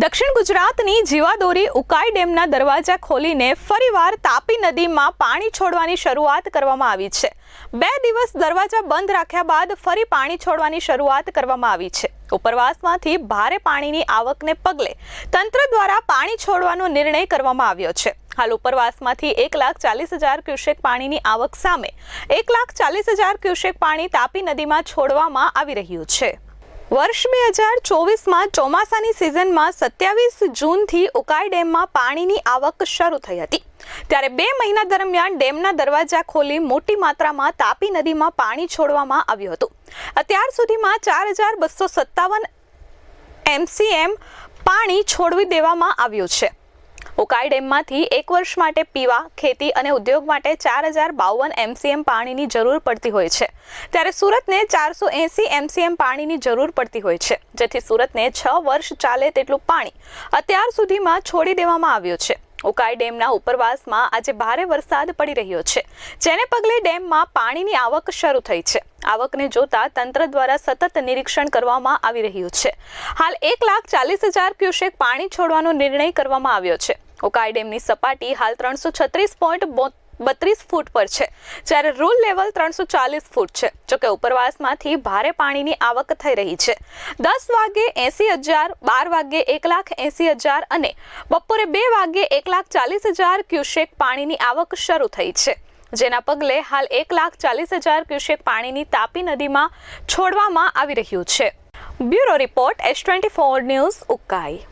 દક્ષિણ ગુજરાતની જીવાદોરી ઉકાઈ ડેમના દરવાજા ખોલીને ફરીવાર તાપી નદીમાં પાણી છોડવાની શરૂઆત કરવામાં આવી છે. બે દિવસ દરવાજા બંધ રાખ્યા બાદ ફરી પાણી છોડવાની શરૂઆત કરવામાં આવી છે. ઉપરવાસમાંથી ભારે પાણીની આવકને પગલે તંત્ર દ્વારા પાણી છોડવાનો નિર્ણય કરવામાં આવ્યો છે. હાલ ઉપરવાસમાંથી એક લાખ ચાલીસ હજાર ક્યુસેક પાણીની આવક સામે એક લાખ ચાલીસ હજાર ક્યુસેક પાણી તાપી નદીમાં છોડવામાં આવી રહ્યું છે. વર્ષ બે હજાર ચોવીસમાં ચોમાસાની સિઝનમાં સત્યાવીસ જૂનથી ઉકાઈ ડેમમાં પાણીની આવક શરૂ થઈ હતી. ત્યારે બે મહિના દરમિયાન ડેમના દરવાજા ખોલી મોટી માત્રામાં તાપી નદીમાં પાણી છોડવામાં આવ્યું હતું. અત્યાર સુધીમાં ચાર હજાર બસો સત્તાવન એમસીએમ પાણી છોડવી દેવામાં આવ્યું છે. ઉકાઈ ડેમમાંથી એક વર્ષ માટે પીવા, ખેતી અને ઉદ્યોગ માટે ચાર હજાર બાવન એમસીએમ પાણીની જરૂર પડતી હોય છે. ત્યારે સુરતને ચારસો એંસી એમસીએમ પાણીની જરૂર પડતી હોય છે, જેથી સુરતને છ વર્ષ ચાલે તેટલું પાણી અત્યાર સુધીમાં છોડી દેવામાં આવ્યું છે. ઉકાઈ ડેમના ઉપરવાસમાં આજે ભારે વરસાદ પડી રહ્યો છે, જેને પગલે ડેમમાં પાણીની આવક શરૂ થઈ છે. આવકને જોતા તંત્ર દ્વારા સતત નિરીક્ષણ કરવામાં આવી રહ્યું છે. હાલ એક લાખ ચાલીસ હજાર ક્યુસેક પાણી છોડવાનો નિર્ણય કરવામાં આવ્યો છે. ઉકાઈ ડેમની સપાટી હાલ ત્રણસો છત્રીસ પોઈન્ટ બત્રીસ ફૂટ પર છે. જ્યારે રૂલ લેવલ ત્રણસો ચાલીસ ફૂટ છે. જોકે ઉપરવાસમાંથી ભારે પાણીની આવક થઈ રહી છે. દસ વાગે એંસી હજાર, બાર વાગે એક લાખ એંસી હજાર અને બપોરે બે વાગે એક લાખ ચાલીસ હજાર ક્યુસેક પાણીની આવક શરૂ થઈ છે. જેના પગલે હાલ એક લાખ ચાલીસ હજાર ક્યુસેક પાણીની તાપી નદીમાં છોડવામાં આવી રહ્યું છે. Bureau report S twenty four news Ukai.